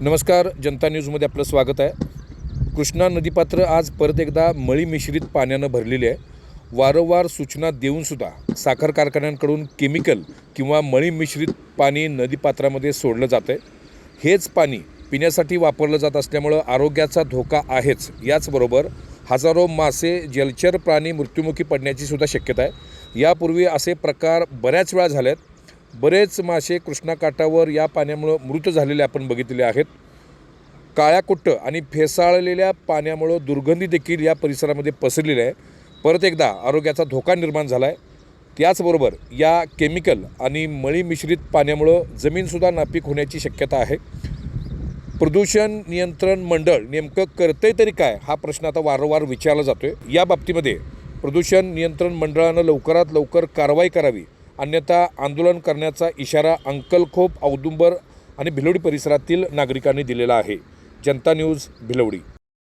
नमस्कार जनता न्यूजमध्ये आपलं स्वागत आहे. कृष्णा नदीपात्र आज परत एकदा मळी मिश्रित पाण्यानं भरलेली आहे. वारंवार सूचना देऊनसुद्धा साखर कारखान्यांकडून केमिकल किंवा मळी मिश्रित पाणी नदीपात्रामध्ये सोडलं जातं आहे हेच पाणी पिण्यासाठी वापरलं जात असल्यामुळं आरोग्याचा धोका आहेच. याचबरोबर हजारो मासे जलचर प्राणी मृत्युमुखी पडण्याची सुद्धा शक्यता आहे. यापूर्वी असे प्रकार बऱ्याच वेळा झाले आहेत बरेच मासे कृष्णाकाठावर या पाण्यामुळं मृत झालेले आपण बघितलेले आहेत. काळ्या कुट्ट आणि फेसाळलेल्या पाण्यामुळं दुर्गंधी देखील या परिसरामध्ये पसरलेली आहे. परत एकदा आरोग्याचा धोका निर्माण झाला आहे त्याचबरोबर या केमिकल आणि मळी मिश्रित पाण्यामुळं जमीनसुद्धा नापीक होण्याची शक्यता आहे. प्रदूषण नियंत्रण मंडळ नेमकं करतंय तरी काय हा प्रश्न आता वारंवार विचारला जातो आहे या बाबतीमध्ये प्रदूषण नियंत्रण मंडळानं लवकरात लवकर कारवाई करावी. अन्यथा आंदोलन करण्याचा इशारा अंकलखोप औदुंबर आणि भिलवडी परिसरातील नागरिकांनी दिलेला आहे. जनता न्यूज भिलवडी